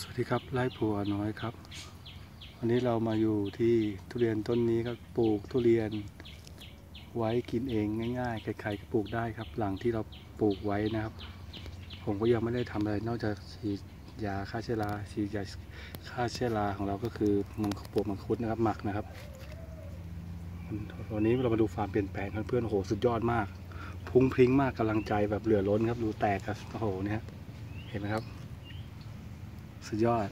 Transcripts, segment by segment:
สวัสดีครับไร่ผัวน้อยครับ วันนี้เรามาอยู่ที่ทุเรียนต้นนี้ครับปลูกทุเรียนไว้กินเองง่าย ๆ ใครๆก็ปลูกได้ครับ หลังที่เราปลูกไว้นะครับ ผมก็ยังไม่ได้ทำอะไร นอกจากฉีดยาฆ่าเชื้อราฉีดยาฆ่าเชื้อราของเราก็คือมังคุดปลูกมังคุดนะครับหมักนะครับวันนี้เรามาดูความเปลี่ยนแปลงเพื่อนโอ้โหสุดยอดมาก พุ่งพริ้งมากกำลังใจแบบเหลือล้นครับ ดูแตกครับโอ้โหเนี่ยเห็นไหมครับ สุดยอด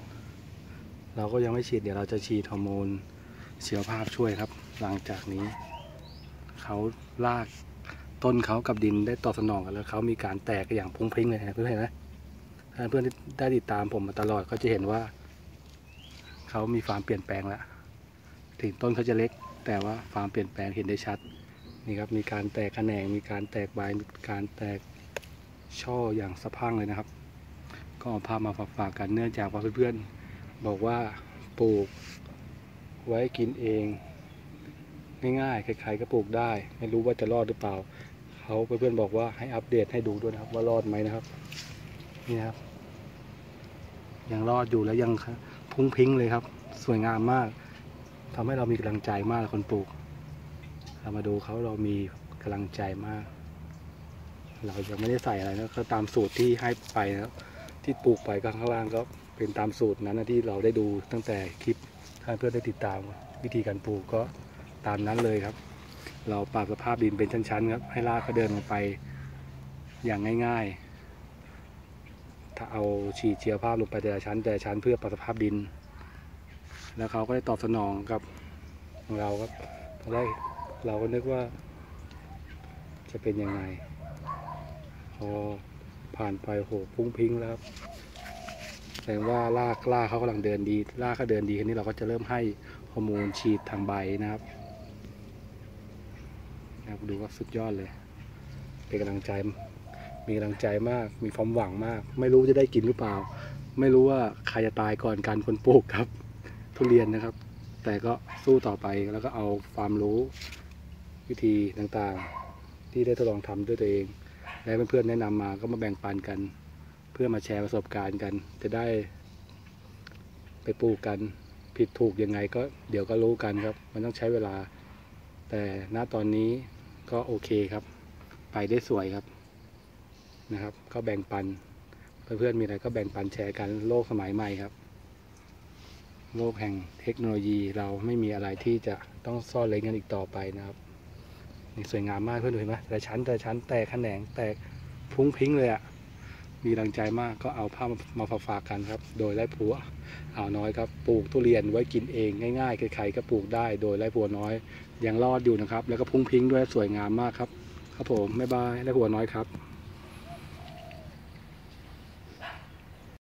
เราก็ยังไม่ฉีดเดี๋ยวเราจะฉีดฮอร์โมนเชีวภาพช่วยครับ หลังจากนี้ เขาลากต้นเขากับดินได้ตอบสนองกันแล้วเขามีการแตกอย่างพุ่งพริ้งเลยนะเพื่อนเห็นไหมถ้าเพื่อนที่ได้ติดตามผมมาตลอดก็จะเห็นว่า เขามีความเปลี่ยนแปลงแล้วถึงต้นเขาจะเล็ก แต่ว่าความเปลี่ยนแปลงเห็นได้ชัดนี่ครับมีการแตกแขนงมีการแตกใบมีการแตกช่ออย่างสะพังเลยนะครับ ก็เอาภาพมาฝากๆกันเนื่องจากว่าเพื่อนๆ บอกว่าปลูกไว้กินเอง ง่ายๆ ใครๆก็ปลูกได้ ไม่รู้ว่าจะรอดหรือเปล่า เขาเพื่อนๆบอกว่าให้อัปเดตให้ดูด้วยนะครับ ว่ารอดไหมนะครับ นี่นะครับ ยังรอดอยู่แล้วยังพุ่งพิ้งเลยครับ สวยงามมากทำให้เรามีกำลังใจมากคนปลูก เรามาดูเขาเรามีกำลังใจมาก เรายังไม่ได้ใส่อะไรนะก็ตามสูตรที่ให้ไปนะครับ ที่ปลูกไปก็ข้างล่างก็เป็นตามสูตรนั้นที่เราได้ดูตั้งแต่คลิปถ้านเพื่อนได้ติดตามวิธีการปลูกก็ตามนั้นเลยครับ เราปรับสภาพดินเป็นชั้นๆครับให้รากเขาเดินลงไปอย่างง่าย ๆ ถ้าเอาฉีดเชื้อภาพลงไปแต่ละชั้น แต่ชั้นเพื่อปรับสภาพดิน แล้วเขาก็ได้ตอบสนองกับเราครับตอนแรกเราก็นึกว่าจะเป็นยังไงพอ ผ่านไปโหพุ่งพิ้งแล้วครับแสดงว่าลากลากเขากำลังเดินดีลากเขาเดินดีทีนี้เราก็จะเริ่มให้ฮอร์โมนฉีดทางใบนะครับนะครับดูว่าสุดยอดเลย เป็นกำลังใจ มีกำลังใจมาก มีความหวังมาก ไม่รู้จะได้กินหรือเปล่า ไม่รู้ว่าใครจะตายก่อนกันคนปลูกครับ ทุเรียนนะครับ แต่ก็สู้ต่อไปแล้วก็เอาความรู้วิธีต่างๆ ที่ได้ทดลองทำด้วยตัวเอง และเพื่อนๆแนะนำมาก็มาแบ่งปันกัน เพื่อมาแชร์ประสบการณ์กัน จะได้ไปปลูกกันผิดถูกยังไงก็เดี๋ยวก็รู้กันครับ มันต้องใช้เวลา แต่ณตอนนี้ก็โอเคครับ ไปได้สวยครับนะครับ ก็แบ่งปันเพื่อนๆมีอะไรก็แบ่งปันแชร์กันโลกสมัยใหม่ครับ โลกแห่งเทคโนโลยีเราไม่มีอะไรที่จะต้องซ่อนเร้นกันอีกต่อไปนะครับ นี่สวยงามมากเพื่อนดูเห็นไหมแต่ชั้นแต่ชั้นแตกแขนงแตกพุ้งพิ้งเลยอะ่ะมีแรังใจมากก็เอาผ้ามาฝากๆกันครับ โดยไร่ผัวอ่าวน้อยครับปลูกทุเรียนไว้กินเองง่ายๆใครๆก็ปลูกได้ โดยไร่ผัวน้อยยังรอดอยู่นะครับ แล้วก็พุ้งพิ้งด้วยสวยงามมากครับ ครับผมบ๊ายบายไร่ผัวน้อยครับ